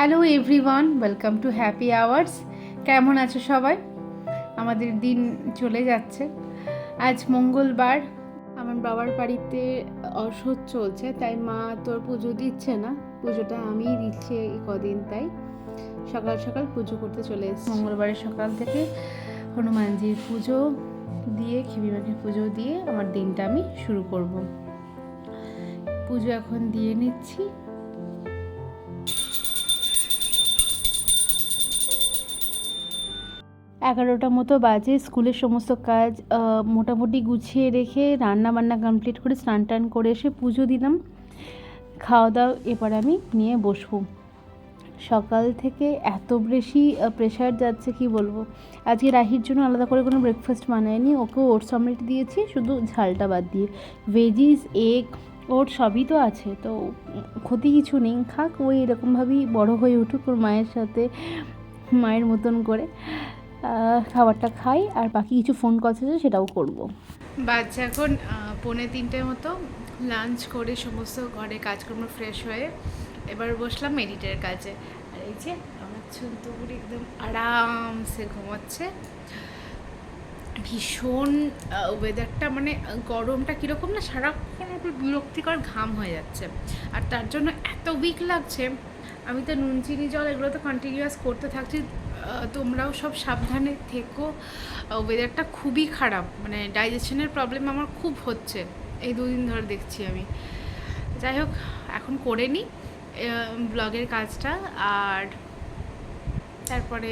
Hello everyone welcome to happy hours কেমন আছো সবাই? আমাদের দিন চলে যাচ্ছে। আজ মঙ্গলবার। আমার বাবার বাড়িতে অসহ্য চলছে, তাই মা তোর পুজো দিচ্ছে না। পুজোটা আমিই দিচ্ছি এই কদিন তাই। সকাল সকাল পুজো করতে চলে এসেছি। মঙ্গলবারের সকাল থেকে হনুমানজির পুজো দিয়ে খিবিমাকে পুজো দিয়ে আমার দিনটা আমি শুরু করব। পুজো এখন দিয়ে নিচ্ছি। এগারোটা মতো বাজে, স্কুলের সমস্ত কাজ মোটামুটি গুছিয়ে রেখে রান্না বান্না কমপ্লিট করে স্নান টান করে এসে পুজো দিলাম। খাওয়া দাওয়া এবার আমি নিয়ে বসবো। সকাল থেকে এত বেশি প্রেশার যাচ্ছে, কি বলব? আজকে রাহির জন্য আলাদা করে কোনো ব্রেকফাস্ট বানায়নি। ওকে ওটস অমলেট দিয়েছি, শুধু ঝালটা বাদ দিয়ে। ভেজিস এগ ওর সবই তো আছে, তো ক্ষতি কিছু নেই। খাক ওই এরকমভাবেই বড় হয়ে উঠুক ওর মায়ের সাথে, মায়ের মতন করে। খাবারটা খাই, আর বাকি কিছু ফোন কলস আছে সেটাও করব। বাচ্চা এখন পৌনে তিনটের মতো। লাঞ্চ করে সমস্ত ঘরে কাজকর্ম ফ্রেশ হয়ে এবার বসলাম এডিটের কাজে। আর এই যে আমার ছুন্তপুরি একদম আরামসে ঘুমাচ্ছে। ভীষণ ওয়েদারটা মানে গরমটা কীরকম না, সারাক্ষণ বিরক্তিকর ঘাম হয়ে যাচ্ছে। আর তার জন্য এত উইক লাগছে আমি তো নুন, চিনি, জল এগুলো তো কন্টিনিউয়াস করতে থাকছি। তোমরাও সব সাবধানে থেকো। ওয়েদারটা খুবই খারাপ। মানে ডাইজেশনের প্রবলেম আমার খুব হচ্ছে। এই দুদিন ধরে দেখছি আমি। যাই হোক, এখন করে নিই ব্লগের কাজটা। আর তারপরে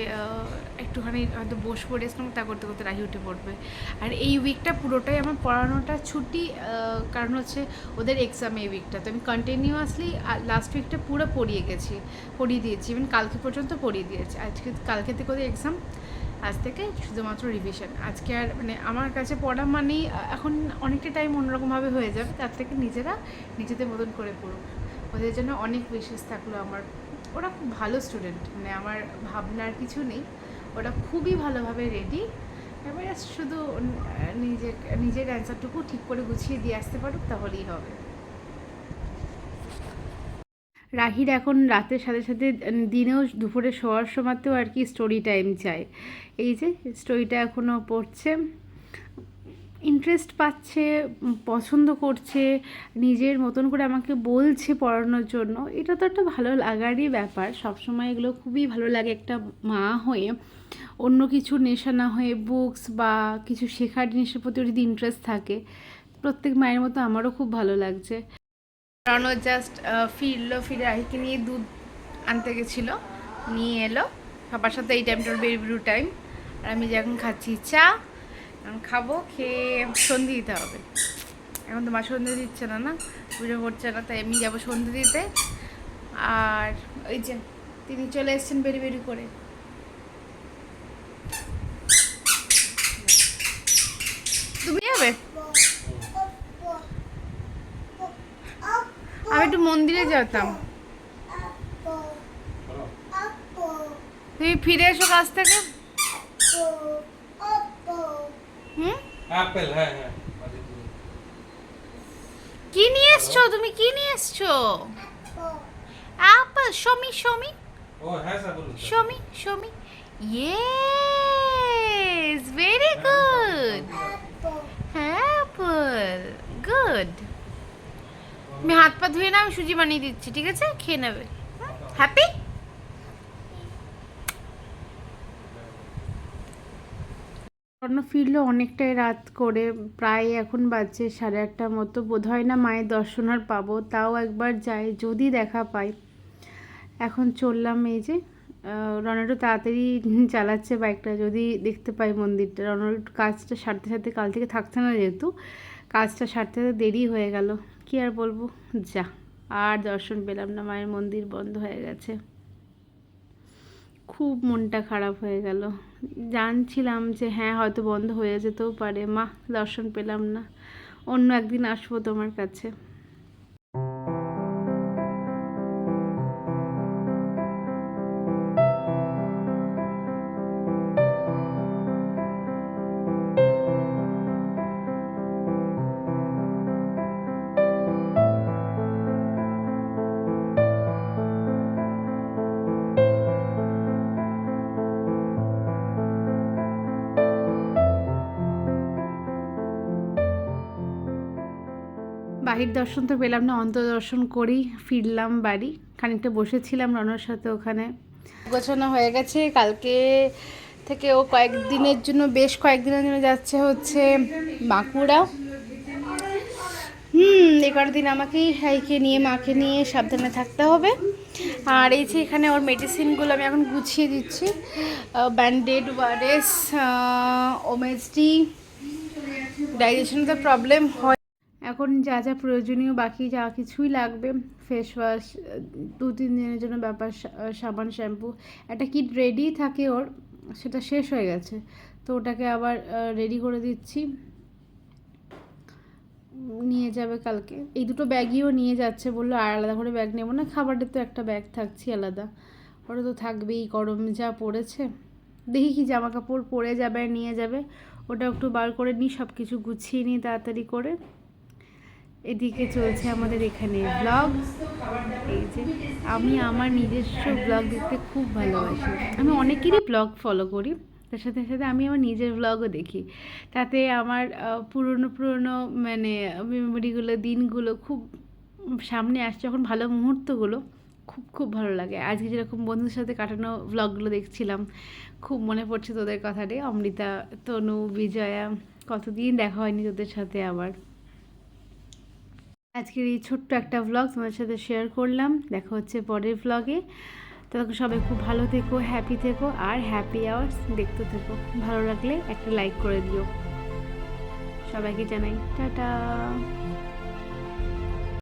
একটুখানি হয়তো বসবো রেস্ট নেব তা করতে করতে রাহি উঠে পড়বে। আর এই উইকটা পুরোটাই আমার পড়ানোটা ছুটি কারণ হচ্ছে ওদের এক্সাম এই উইকটা তো আমি কন্টিনিউয়াসলি লাস্ট উইকটা পুরো পড়িয়ে গেছি, পড়িয়ে দিয়েছি। ইভেন কালকে পর্যন্ত পড়িয়ে দিয়েছি। আজকে, কালকে থেকে ওদের এক্সাম আজ থেকে শুধুমাত্র রিভিশন আজকে আর মানে আমার কাছে পড়া মানেই এখন অনেকটা টাইম অন্যরকমভাবে হয়ে যাবে। তার থেকে নিজেরা নিজেদের মতন করে পড়ুক। ওদের জন্য অনেক বিশেষ থাকল আমার। ওরা খুব ভালো স্টুডেন্ট মানে আমার ভাবনার কিছু নেই। ওরা খুবই ভালোভাবে রেডি এবারে শুধু উম, নিজে নিজের অ্যান্সারটুকু ঠিক করে গুছিয়ে দিয়ে আসতে পারুক তাহলেই হবে। রাহির এখন রাতের সাথে সাথে দিনেও দুপুরে শোয়ার সময়তেও আর কি স্টোরি টাইম চাই এই যে স্টোরিটা এখনও পড়ছে। ইন্টারেস্ট পাচ্ছে পছন্দ করছে, নিজের মতন করে আমাকে বলছে পড়ানোর জন্য, এটা তো একটা ভালো লাগারই ব্যাপার। সবসময় এগুলো খুবই ভালো লাগে একটা মা হয়ে। অন্য কিছু নেশা না হয়ে বুকস বা কিছু শেখার জিনিসের প্রতি যদি ইন্টারেস্ট থাকে, প্রত্যেক মায়ের মতো আমারও খুব ভালো লাগছে। রণো জাস্ট ফিরলো, ফিরে আহিকে নিয়ে দুধ আনতে গেছিল, নিয়ে এলো। সবার সাথে এই টাইমটা বেরু টাইম আর আমি যখন খাচ্ছি চা এখন খাব, খেয়ে সন্ধে দিতে হবে। এখন তো মা সন্ধে দিচ্ছে না না? পুজো করছে না, তাই আমি যাব সন্ধে দিতে। আর ওই যে, তিনি চলে এসেছেন বেরি বেরি করে। তুমি যাবে? আমি একটু মন্দিরে যেতাম। তুমি ফিরে এসো কাছ থেকে। হুম? অ্যাপেল হ্যাঁ হ্যাঁ কি নিয়ে এসছো? তুমি কি নিয়ে এসছো? অ্যাপল শমি শমি ও হ্যাঁ স্যার বলুন Shami Shami yes very good apple good আমি হাত পা ধুয়ে না আমি সুজি বানিয়ে দিচ্ছি ঠিক আছে? খেয়ে নেবে। হ্যাপি স্বর্ণ ফিরলো অনেকটাই রাত করে, প্রায় এখন বাজছে সাড়ে আটটার মতো। বোধ হয় না মায়ের দর্শন আর পাবো, তাও একবার যাই, যদি দেখা পাই। এখন চললাম এই যে রনারও তাড়াতাড়ি চালাচ্ছে বাইকটা যদি দেখতে পাই মন্দিরটা। রনার কাজটা সারতে সারতে কাল থেকে থাকছে না যেহেতু, কাজটা সারতে সারতে দেরি হয়ে গেল। কি আর বলব? যা, আর দর্শন পেলাম না, মায়ের মন্দির বন্ধ হয়ে গেছে। খুব মনটা খারাপ হয়ে গেল। জানছিলাম যে হ্যাঁ হয়তো বন্ধ হয়ে যেতেও পারে। মা, দর্শন পেলাম না। অন্য একদিন আসব তোমার কাছে। বাহির দর্শন তো পেলাম না অন্তর্দর্শন করেই ফিরলাম বাড়ি। খানিকটা বসেছিলাম রনর সাথে ওখানে। গোছানো হয়ে গেছে। কালকে থেকে ও কয়েকদিনের জন্য, বেশ কয়েকদিনের জন্য যাচ্ছে হচ্ছে বাঁকুড়া। হুম, এ কটা দিন আমাকেই হাইকে নিয়ে, মাকে নিয়ে সাবধানে থাকতে হবে। আর এই যে এখানে ওর মেডিসিনগুলো আমি এখন গুছিয়ে দিচ্ছি। ব্যান্ডেড ওয়ারেস ওমেসডি ডাইজেশনের প্রবলেম হয় এখন যা যা প্রয়োজনীয় বাকি যা কিছুই লাগবে ফেস ওয়াশ দু, তিন দিনের জন্য ব্যাপার সাবান শ্যাম্পু একটা কিট রেডি থাকে ওর, সেটা শেষ হয়ে গেছে। তো ওটাকে আবার রেডি করে দিচ্ছি। নিয়ে যাবে কালকে। এই দুটো ব্যাগইও নিয়ে যাচ্ছে বলল, আর আলাদা করে ব্যাগ নেব না খাবারের তো একটা ব্যাগ থাকছি আলাদা। ওটা তো থাকবেই, গরম যা পড়েছে। দেখি কি জামা কাপড় পরে যাবে, নিয়ে যাবে। ওটা একটু বার করে নিই সব কিছু গুছিয়ে নিই তাড়াতাড়ি করে। এদিকে চলছে আমাদের এখানে ব্লগ এই যে, আমি আমার নিজস্ব ব্লগ দেখতে খুব ভালোবাসি। আমি অনেকেরই ব্লগ ফলো করি। তার সাথে সাথে আমি আমার নিজের ব্লগও দেখি। তাতে আমার পুরনো পুরনো মানে মেমোরিগুলো দিনগুলো খুব সামনে আসছে। যখন ভালো মুহূর্তগুলো খুব খুব ভালো লাগে। আজকে যেরকম বন্ধুদের সাথে কাটানো ব্লগগুলো দেখছিলাম, খুব মনে পড়ছে তোদের কথাটাই অমৃতা, তনু, বিজয়া, কতদিন দেখা হয়নি তোদের সাথে আবার। আজকের এই ছোট্ট একটা ভ্লগ তোমাদের সাথে শেয়ার করলাম। দেখা হচ্ছে পরের ভ্লগে তোমাকে সবাই খুব ভালো থেকো হ্যাপি থেকো আর হ্যাপি আওয়ার্স দেখতে থেকো। ভালো লাগলে একটা লাইক করে দিও। সবাইকে জানাই, টাটা।